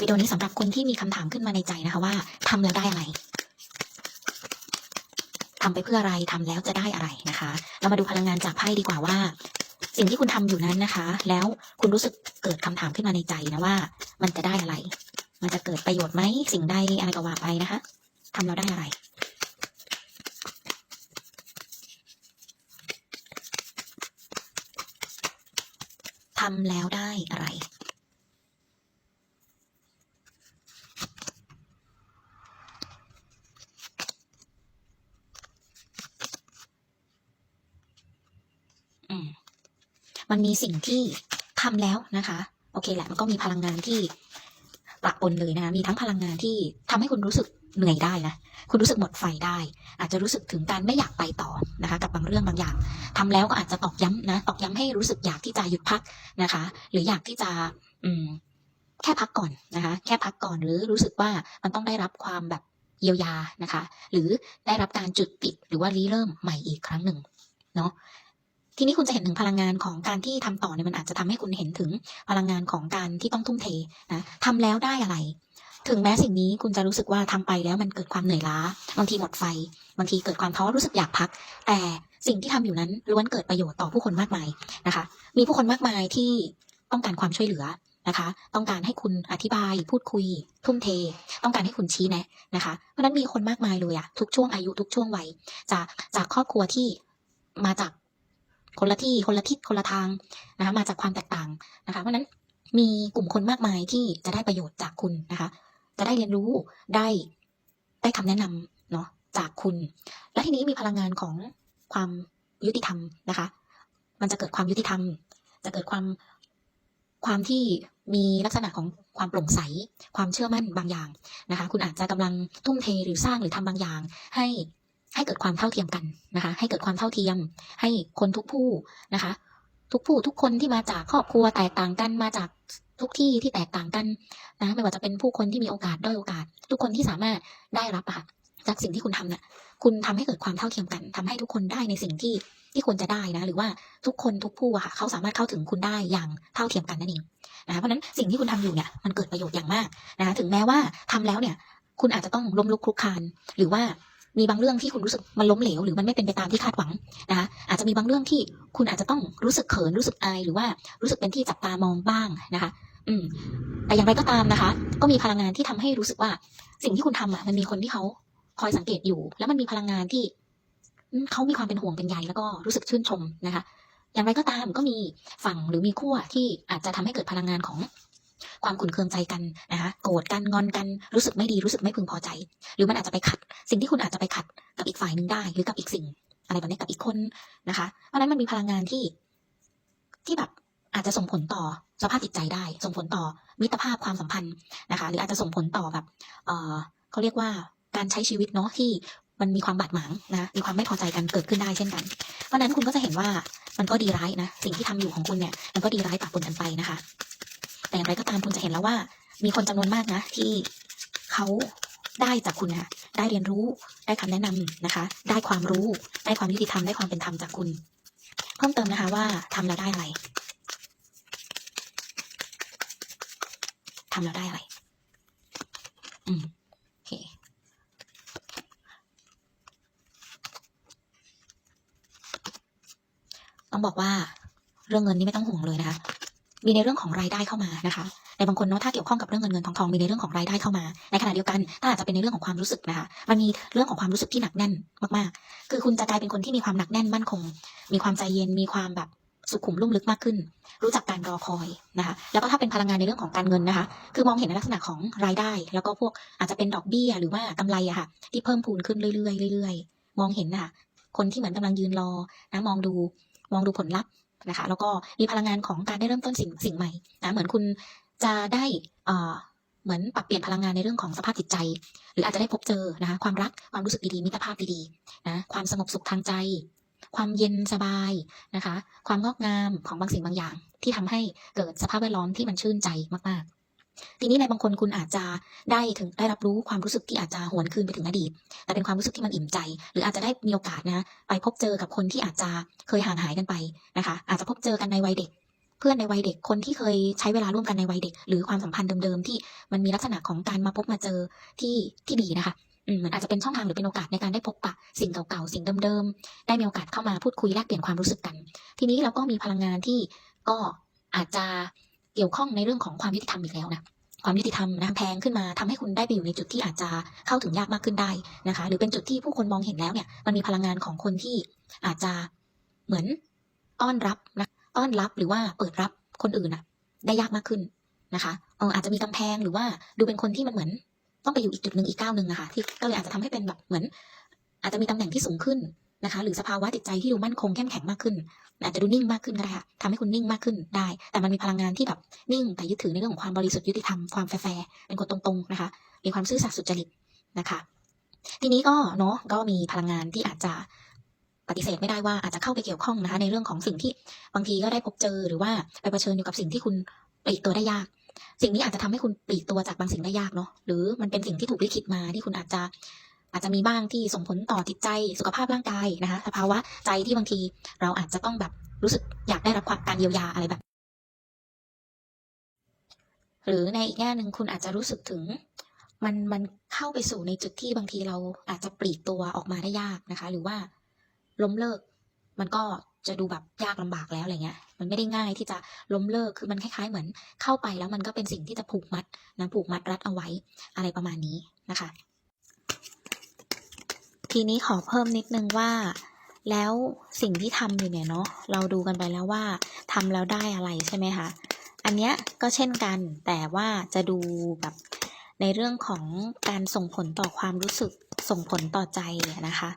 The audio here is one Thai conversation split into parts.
วิดีโอนี้สำหรับคนที่มีคำถามขึ้นมาในใจนะคะว่าทำแล้วได้อะไรทำไปเพื่ออะไรทำแล้วจะได้อะไรนะคะ เรามาดูพลังงานจากไพ่ดีกว่าว่า สิ่งที่คุณทำอยู่นั้นนะคะ แล้วคุณรู้สึกเกิดคำถามขึ้นมาในใจนะว่า มันจะได้อะไร มันจะเกิดประโยชน์ไหมสิ่งใดอะไรก็ว่าไปนะคะทำแล้วได้อะไรทำแล้วได้อะไร มันมีสิ่งที่ทำแล้วนะคะ โอเคแหละมันก็มีพลังงานที่ปะปนเลยนะคะมีทั้งพลังงานที่ทำให้คุณรู้สึกเหนื่อยได้นะคุณรู้สึกหมดไฟได้ อาจจะรู้สึกถึงการไม่อยากไปต่อนะคะ กับบางเรื่องบางอย่างทำแล้วก็อาจจะตอกย้ำนะตอกย้ำให้รู้สึกอยากที่จะหยุดพักนะคะ หรืออยากที่จะอืมแค่พักก่อนนะคะ แค่พักก่อนหรือรู้สึกว่ามันต้องได้รับความแบบเยียวยานะคะ หรือได้รับการจุดติดหรือว่ารีเริ่มใหม่อีกครั้งหนึ่งเนาะ ทีนี้คุณจะเห็นถึงพลังงานของการที่ทำต่อเนี่ยมันอาจจะทำให้คุณเห็นถึงพลังงานของการที่ต้องทุ่มเทนะทำแล้วได้อะไร ถึงแม้สิ่งนี้คุณจะรู้สึกว่าทำไปแล้วมันเกิดความเหนื่อยล้า บางทีหมดไฟ บางทีเกิดความท้อรู้สึกอยากพัก แต่สิ่งที่ทำอยู่นั้นล้วนเกิดประโยชน์ต่อผู้คนมากมายนะคะ มีผู้คนมากมายที่ต้องการความช่วยเหลือนะคะ ต้องการให้คุณอธิบาย พูดคุย ทุ่มเท ต้องการให้คุณชี้แนะนะคะ เพราะฉะนั้นมีคนมากมายเลยอะทุกช่วงอายุทุกช่วงวัยจากจากครอบครัวที่มาจาก คนละที่คนละทิศคนละทางนะคะมาจากความแตกต่างนะคะเพราะนั้นมีกลุ่มคนมากมายที่จะได้ประโยชน์จากคุณนะคะ จะได้เรียนรู้ได้ได้คำแนะนำเนาะจากคุณ และทีนี้มีพลังงานของความยุติธรรมนะคะ มันจะเกิดความยุติธรรม จะเกิดความความที่มีลักษณะของความโปร่งใส ความเชื่อมั่นบางอย่างนะคะ คุณอาจจะกำลังทุ่มเทหรือสร้างหรือทำบางอย่าง ให้ ให้เกิดความเท่าเทียมกันนะคะ ให้เกิดความเท่าเทียม ให้คนทุกผู้นะคะ ทุกผู้ทุกคนที่มาจากครอบครัวแตกต่างกันมาจากทุกที่ที่แตกต่างกันนะไม่ว่าจะเป็นผู้คนที่มีโอกาสด้อยโอกาส ทุกคนที่สามารถได้รับอะค่ะจากสิ่งที่คุณทำเนี่ยคุณทำให้เกิดความเท่าเทียมกันทำให้ทุกคนได้ในสิ่งที่ที่ควรจะได้นะ หรือว่าทุกคนทุกผู้อะค่ะเขาสามารถเข้าถึงคุณได้อย่างเท่าเทียมกันนั่นเองนะคะเพราะนั้นสิ่งที่คุณทำอยู่เนี่ยมันเกิดประโยชน์อย่างมากนะคะถึงแม้ว่าทำแล้วเนี่ย คุณอาจจะต้องล้มลุกคลุกคลานหรือว่า มีบางเรื่องที่คุณรู้สึกมันล้มเหลวหรือมันไม่เป็นไปตามที่คาดหวังนะคะอาจจะมีบางเรื่องที่คุณอาจจะต้องรู้สึกเขินรู้สึกอายหรือว่ารู้สึกเป็นที่จับตามองบ้างนะคะอืมแต่อย่างไรก็ตามนะคะ ก็มีพลังงานที่ทำให้รู้สึกว่า สิ่งที่คุณทำอะมันมีคนที่เขาคอยสังเกตอยู่ แล้วมันมีพลังงานที่เขามีความเป็นห่วงเป็นใยแล้วก็รู้สึกชื่นชมนะคะ อย่างไรก็ตามก็มีฝั่งหรือมีขั้วที่อาจจะทำให้เกิดพลังงานของ ความขุ่นเคืองใจกันนะคะโกรธกันงอนกันรู้สึกไม่ดีรู้สึกไม่พึงพอใจ หรือมันอาจจะไปขัด สิ่งที่คุณอาจจะไปขัดกับอีกฝ่ายหนึ่งได้ หรือกับอีกสิ่ง อะไรแบบนี้กับอีกคนนะคะ เพราะนั้นมันมีพลังงานที่ที่แบบอาจจะส่งผลต่อสภาพจิตใจได้ ส่งผลต่อมิตรภาพความสัมพันธ์นะคะ หรืออาจจะส่งผลต่อแบบเออเขาเรียกว่าการใช้ชีวิตเนาะที่มันมีความบาดหมางนะมีความไม่พอใจกันเกิดขึ้นได้เช่นกัน เพราะฉะนั้นคุณก็จะเห็นว่ามันก็ดีร้ายนะ สิ่งที่ทำอยู่ของคุณเนี่ย มันก็ดีร้ายปะปนกันไปนะคะ แต่อย่างไรก็ตามคุณจะเห็นแล้วว่า มีคนจำนวนมากนะ ที่เขาได้จากคุณนะได้เรียนรู้ได้คำแนะนำนะคะ ได้ความรู้ได้ความยุติธรรมได้ความเป็นธรรมจากคุณ เพิ่มเติมนะคะว่าทำแล้วได้อะไรทำแล้วได้อะไร อืมโอเคต้องบอกว่าเรื่องเงินนี่ไม่ต้องห่วงเลยนะคะ มีในเรื่องของรายได้เข้ามานะคะ ในบางคนเนาะถ้าเกี่ยวข้องกับเรื่องเงินเงินทองทองมีในเรื่องของรายได้เข้ามา ในขณะเดียวกันถ้าอาจจะเป็นในเรื่องของความรู้สึกนะคะ มันมีเรื่องของความรู้สึกที่หนักแน่นมากๆ คือคุณจะกลายเป็นคนที่มีความหนักแน่นมั่นคง มีความใจเย็น มีความแบบสุขุมลุ่มลึกมากขึ้น รู้จักการรอคอยนะคะ แล้วก็ถ้าเป็นพลังงานในเรื่องของการเงินนะคะ คือมองเห็นในลักษณะของรายได้ แล้วก็พวกอาจจะเป็นดอกเบี้ยหรือว่ากำไรอะค่ะ ที่เพิ่มพูนขึ้นเรื่อยๆเรื่อยๆ มองเห็นนะคะคนที่เหมือนกำลังยืนรอนะมองดูมองดูผลลัพธ์ นะคะ แล้วก็มีพลังงานของการได้เริ่มต้นสิ่งสิ่งใหม่นะเหมือนคุณจะได้อ่าเหมือนปรับเปลี่ยนพลังงานในเรื่องของสภาพจิตใจ หรืออาจจะได้พบเจอนะคะความรักความรู้สึกดีๆมิตรภาพดีๆนะความสงบสุขทางใจ ความเย็นสบายนะคะ ความงอกงามของบางสิ่งบางอย่าง ที่ทำให้เกิดสภาพแวดล้อมที่มันชื่นใจมากๆ ทีนี้ในบางคนคุณอาจจะได้ถึงได้รับรู้ความรู้สึกที่อาจจะหวนคืนไปถึงอดีต แต่เป็นความรู้สึกที่มันอิ่มใจ หรืออาจจะได้มีโอกาสนะไปพบเจอกับคนที่อาจจะเคยห่างหายกันไปนะคะ อาจจะพบเจอกันในวัยเด็ก เพื่อนในวัยเด็กคนที่เคยใช้เวลาร่วมกันในวัยเด็ก หรือความสัมพันธ์เดิมๆที่มันมีลักษณะของการมาพบมาเจอที่ที่ดีนะคะอืมมันอาจจะเป็นช่องทางหรือเป็นโอกาสในการได้พบปะสิ่งเก่าๆสิ่งเดิมๆได้มีโอกาสเข้ามาพูดคุยแลกเปลี่ยนความรู้สึกกัน ทีนี้เราก็มีพลังงานที่ก็อาจจะ เกี่ยวข้องในเรื่องของความยุติธรรมอีกแล้วนะความยุติธรรมนะแพงขึ้นมาทำให้คุณได้ไปอยู่ในจุดที่อาจจะเข้าถึงยากมากขึ้นได้นะคะ หรือเป็นจุดที่ผู้คนมองเห็นแล้วเนี่ยมันมีพลังงานของคนที่อาจจะเหมือนต้อนรับนะต้อนรับหรือว่าเปิดรับคนอื่นอะได้ยากมากขึ้นนะคะเอออาจจะมีกำแพงหรือว่าดูเป็นคนที่มันเหมือน ต้องไปอยู่อีกจุดหนึ่งอีกก้าวหนึ่งอะค่ะที่ก็เลยอาจจะทำให้เป็นแบบเหมือน อาจจะมีตำแหน่งที่สูงขึ้น นะคะ หรือสภาวะจิตใจที่ดูมั่นคงเข้มแข็งมากขึ้นอาจจะดูนิ่งมากขึ้นก็ได้ค่ะทำให้คุณนิ่งมากขึ้นได้ แต่มันมีพลังงานที่แบบนิ่งแต่ยึดถือในเรื่องของความบริสุทธิ์ยุติธรรมความแฟร์เป็นคนตรงๆนะคะ มีความซื่อสัตย์สุจริตนะคะ ทีนี้ก็เนาะก็มีพลังงานที่อาจจะปฏิเสธไม่ได้ว่าอาจจะเข้าไปเกี่ยวข้องนะคะ ในเรื่องของสิ่งที่บางทีก็ได้พบเจอหรือว่าไปเผชิญอยู่กับสิ่งที่คุณปลีกตัวได้ยาก สิ่งนี้อาจจะทำให้คุณปลีกตัวจากบางสิ่งได้ยากเนาะหรือมันเป็นสิ่งที่ถูกลิขิตมาที่คุณอาจจะ อาจจะมีบ้างที่ส่งผลต่อจิตใจสุขภาพร่างกายนะคะสภาวะใจที่บางทีเราอาจจะต้องแบบรู้สึกอยากได้รับความการเยียวยาอะไรแบบหรือในอีกแง่หนึ่งคุณอาจจะรู้สึกถึง มันมันเข้าไปสู่ในจุดที่บางทีเราอาจจะปลีกตัวออกมาได้ยากนะคะ หรือว่าล้มเลิก มันก็จะดูแบบยากลำบากแล้วอะไรเงี้ย มันไม่ได้ง่ายที่จะล้มเลิกคือมันคล้ายๆ เหมือนเข้าไปแล้วมันก็เป็นสิ่งที่จะผูกมัดนะผูกมัดรัดเอาไว้อะไรประมาณนี้นะคะ ทีนี้ขอเพิ่มนิดนึงว่าแล้วสิ่งที่ทำอยู่เนี่ยเนาะเราดูกันไปแล้วว่าทำแล้วได้อะไรใช่ไหมคะอันเนี้ยก็เช่นกันแต่ว่าจะดูแบบในเรื่องของการส่งผลต่อความรู้สึกส่งผลต่อใจนะคะ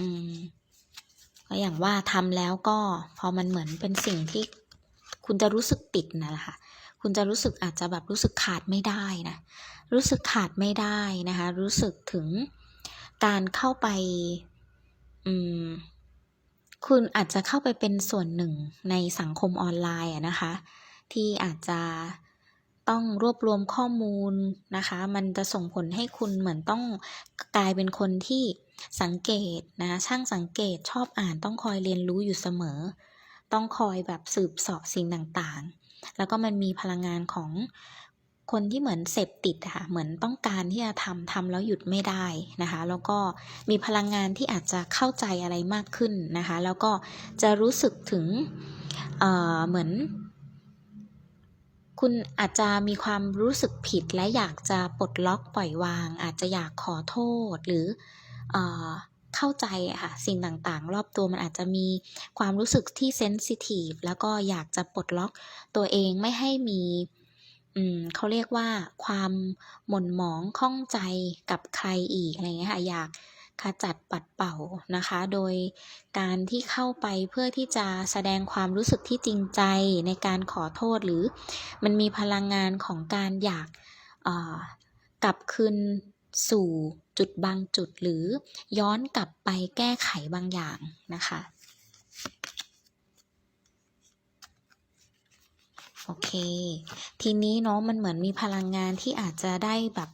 อืมก็อย่างว่าทำแล้วก็พอมันเหมือนเป็นสิ่งที่คุณจะรู้สึกปิดนะล่ะค่ะ คุณจะรู้สึกอาจจะแบบรู้สึกขาดไม่ได้นะ รู้สึกขาดไม่ได้นะคะ รู้สึกถึงการเข้าไป อืม คุณอาจจะเข้าไปเป็นส่วนหนึ่งในสังคมออนไลน์อะนะคะ ที่อาจจะต้องรวบรวมข้อมูลนะคะ มันจะส่งผลให้คุณเหมือนต้องกลายเป็นคนที่ สังเกตนะช่างสังเกตชอบอ่านต้องคอยเรียนรู้อยู่เสมอ ต้องคอยแบบสืบเสอบสิ่งต่างๆ แล้วก็มันมีพลังงานของคนที่เหมือนเสพติดค่ะเหมือนต้องการที่จะทำทำแล้วหยุดไม่ได้นะคะ แล้วก็มีพลังงานที่อาจจะเข้าใจอะไรมากขึ้นนะคะ แล้วก็จะรู้สึกถึงเเหมือน คุณอาจจะมีความรู้สึกผิดและอยากจะปลดล็อกปล่อยวาง อาจจะอยากขอโทษหรือ เข้าใจอะค่ะสิ่งต่างๆ รอบตัวมันอาจจะมีความรู้สึกที่เซนซิทีฟแล้วก็อยากจะปลดล็อกตัวเองไม่ให้มีอืมเขาเรียกว่าความหม่นหมองข้องใจกับใครอีกอะไรเงี้ยค่ะอยากขจัดปัดเป่านะคะ โดยการที่เข้าไปเพื่อที่จะแสดงความรู้สึกที่จริงใจในการขอโทษหรือมันมีพลังงานของการอยากกลับคืน สู่จุดบางจุดหรือย้อนกลับไปแก้ไขบางอย่างนะคะ โอเค ทีนี้เนาะมันเหมือนมีพลังงานที่อาจจะได้แบบ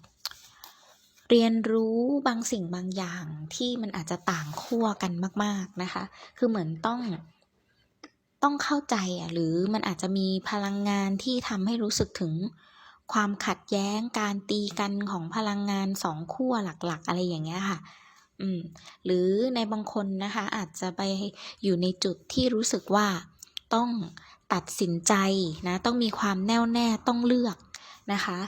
เรียนรู้บางสิ่งบางอย่างที่มันอาจจะต่างขั้วกันมาก ๆนะคะ คือเหมือนต้องต้องเข้าใจอะหรือมันอาจจะมีพลังงานที่ทำให้รู้สึกถึง ความขัดแย้งการตีกันของพลังงานสองขั้วหลักๆ อะไรอย่างเงี้ยค่ะ อืม หรือในบางคนนะคะ อาจจะไปอยู่ในจุดที่รู้สึกว่าต้องตัดสินใจนะ ต้องมีความแน่วแน่ต้องเลือกนะคะ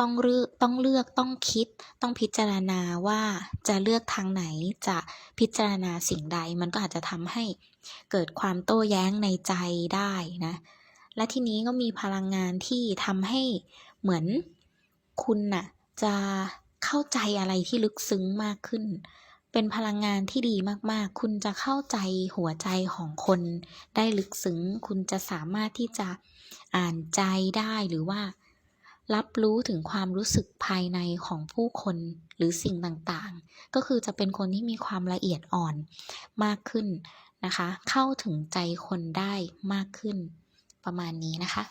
ต้องเลือกต้องเลือกต้องคิด ต้องพิจารณาว่าจะเลือกทางไหนจะพิจารณาสิ่งใด มันก็อาจจะทำให้เกิดความโต้แย้งในใจได้นะ และทีนี้ก็มีพลังงานที่ทำให้ เหมือนคุณน่ะจะเข้าใจอะไรที่ลึกซึ้งมากขึ้น เป็นพลังงานที่ดีมากๆ คุณจะเข้าใจหัวใจของคนได้ลึกซึ้ง คุณจะสามารถที่จะอ่านใจได้หรือว่า รับรู้ถึงความรู้สึกภายในของผู้คนหรือสิ่งต่างๆ ก็คือจะเป็นคนที่มีความละเอียดอ่อนมากขึ้นนะคะ เข้าถึงใจคนได้มากขึ้นประมาณนี้นะคะ